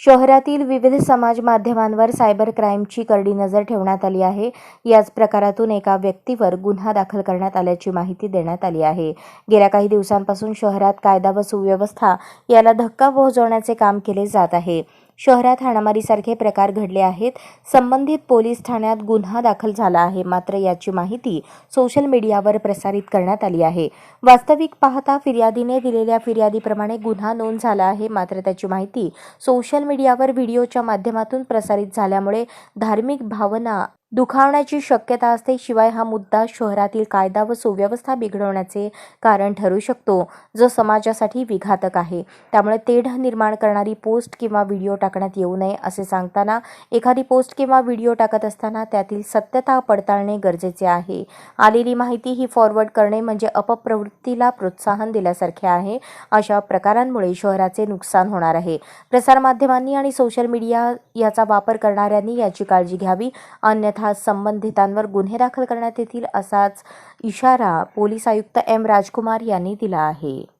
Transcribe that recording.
शहरातील विविध समाज माध्यमांवर सायबर क्राईमची करडी नजर ठेवण्यात आली आहे. याच प्रकारातून एका व्यक्तीवर गुन्हा दाखल करण्यात आल्याची माहिती देण्यात आली आहे. गेल्या काही दिवसांपासून शहरात कायदा व सुव्यवस्था याला धक्का पोहोचवण्याचे काम केले जात आहे. शहरात हाणामारीसारखे प्रकार घडले आहेत. संबंधित पोलीस ठाण्यात गुन्हा दाखल झाला आहे. मात्र याची माहिती सोशल मीडियावर प्रसारित करण्यात आली आहे. वास्तविक पाहता फिर्यादीने दिलेल्या फिर्यादीप्रमाणे गुन्हा नोंद झाला आहे. मात्र त्याची माहिती सोशल मीडियावर व्हिडिओच्या माध्यमातून प्रसारित झाल्यामुळे धार्मिक भावना दुखावण्याची शक्यता असते शिवाय हा मुद्दा शहरातील कायदा व सुव्यवस्था बिघडवण्याचे कारण ठरू शकतो जो समाजासाठी विघातक आहे. त्यामुळे तेढ निर्माण करणारी पोस्ट किंवा व्हिडिओ टाकण्यात येऊ नये असे सांगताना एखादी पोस्ट किंवा व्हिडिओ टाकत असताना त्यातील सत्यता पडताळणे गरजेचे आहे. आलेली माहिती ही फॉरवर्ड करणे म्हणजे अपप्रवृत्तीला प्रोत्साहन दिल्यासारखे आहे. अशा प्रकारांमुळे शहराचे नुकसान होणार आहे. प्रसारमाध्यमांनी आणि सोशल मीडिया याचा वापर करणाऱ्यांनी याची काळजी घ्यावी अन्यथा संबंधितांवर गुन्हे दाखल करण्यात येतील असाच इशारा पोलीस आयुक्त एम राजकुमार यांनी दिला आहे.